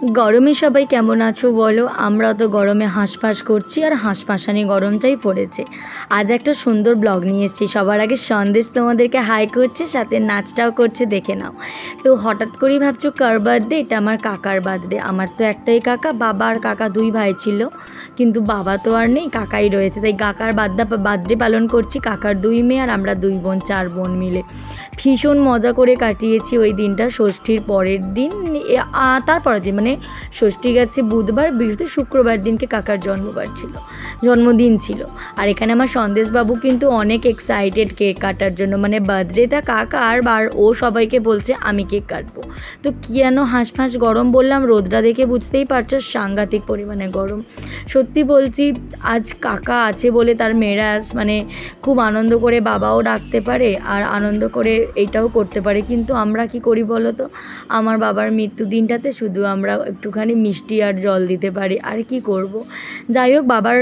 গরমে সবাই কেমন আছো বলো? আমরা তো গরমে হাঁসফাঁস করছি আর হাঁসফাঁসানি গরমটাই পড়েছে। আজ একটা সুন্দর ব্লগ নিয়ে এসেছি। সবার আগে সন্দেশ তোমাদেরকে হাই করছে, সাথে নাচটাও করছে, দেখে নাও। তো হঠাৎ করেই ভাবছ কার বার্থডে এটা আমার কাকার বার্থডে আমার তো একটাই কাকা, বাবা আর কাকা দুই ভাই ছিল। কিন্তু বাবা তো আর নেই, কাকাই রয়েছে। তাই কাকার বার্থডে বার্থডে পালন করছি। কাকার দুই মেয়ে আর আমরা দুই বোন, চার বোন মিলে। ভীষণ মজা করে কাটিয়েছি ওই দিনটা। ষষ্ঠীর পরের দিন তারপরের দিন মানে ষষ্ঠী গেছে বুধবার, বৃহস্পতি শুক্রবার দিনকে কাকার জন্মবার ছিল, জন্মদিন ছিল। আর এখানে আমার সন্দেশবাবু কিন্তু অনেক এক্সাইটেড কেক কাটার জন্য মানে বার্থডেটা কাকার আর ও সবাইকে বলছে, আমি কেক কাটবো। তো কি যেন হাঁসফাঁস গরম বললাম, রোদটা দেখে বুঝতেই পারছ, সাংঘাতিক পরিমাণে গরম। সত্যি বলছি, আজ কাকা আছে বলে তার মেয়েরা মানে খুব আনন্দ করে বাবাও ডাকতে পারে, আর আনন্দ করে এইটাও করতে পারে। কিন্তু আমরা কি করি বলো তো? আমার বাবার মৃত্যু দিনটাতে শুধু আমরা একটুখানি মিষ্টি আর জল দিতে পারি, আর কি করব? যাই হোক, বাবার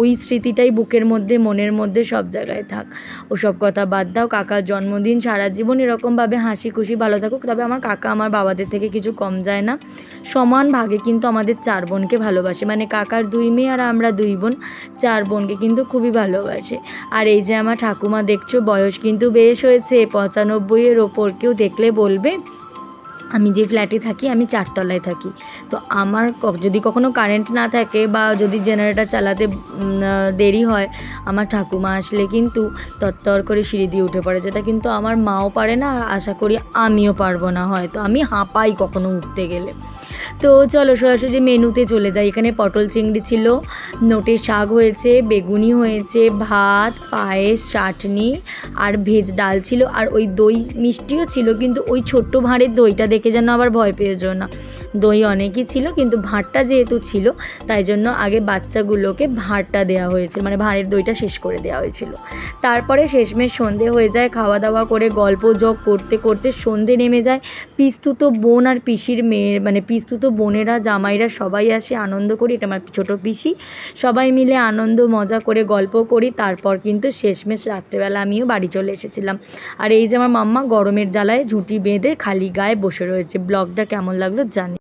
ওই স্মৃতিটাই বুকের মধ্যে, মনের মধ্যে সব জায়গায় থাক। ওসব কথা বাদ দাও, কাকার জন্মদিন সারা জীবন এরকমভাবে হাসি খুশি ভালো থাকুক, তবে আমার কাকা আমার বাবাদের থেকে কিছু কম যায় না। সমান ভাগে কিন্তু আমাদের চার বোনকে ভালোবাসে মানে কাকার দুই মেয়ে আর আমরা দুই বোন, চার বোনকে কিন্তু খুবই ভালোবাসে। আর এই যে আমার ঠাকুমা দেখছ, বয়স কিন্তু বেশ হয়েছে, পঁচানব্বইয়ের ওপর, কেউ দেখলে বলবে? আমি যে ফ্ল্যাটে থাকি, আমি চারতলায় থাকি। তো আমার যদি কখনো কারেন্ট না থাকে বা যদি জেনারেটর চালাতে দেরি হয়, আমার ঠাকুমা আসলে কিন্তু তত্তর করে সিঁড়ি দিয়ে উঠে পড়ে, যেটা কিন্তু আমার মাও পারে না। আশা করি আমিও পারব না হয়তো। আমি হাঁপাই কখনো উঠতে গেলে। তো চলো সরাসরি মেনুতে চলে যাই। এখানে পটল চিংড়ি ছিল নোটের শাক হয়েছে, বেগুনি হয়েছে, ভাত, পায়েস, চাটনি আর ভেজ ডাল ছিল আর ওই দই মিষ্টিও ছিল, কিন্তু ওই ছোট্ট ভাঁড়ের দইটা দেখে যেন আবার ভয় পেয়ে যেও না। দই অনেকই ছিল, কিন্তু ভাঁড়টা যেহেতু ছিল, তাই জন্য আগে বাচ্চাগুলোকে ভাঁড়টা দেওয়া হয়েছে মানে ভাঁড়ের দইটা শেষ করে দেওয়া হয়েছিল। তারপরে শেষমেশ সন্ধে হয়ে যায় খাওয়া দাওয়া করে গল্প জগ করতে করতে সন্ধে নেমে যায়। পিস্তুত বোন আর পিসির মেয়ের মানে পিস্তুত বোনেরা, জামাইরা সবাই আসে, আনন্দ করি। এটা আমার ছোটো পিসি। সবাই মিলে আনন্দ, মজা করে গল্প করি। তারপর কিন্তু শেষমেশ রাত্রেবেলা আমিও বাড়ি চলে এসেছিলাম। আর এই যে আমার মাম্মা গরমের জ্বালায় ঝুঁটি বেঁধে খালি গায়ে বসে রয়েছে। ব্লগটা কেমন লাগল জানি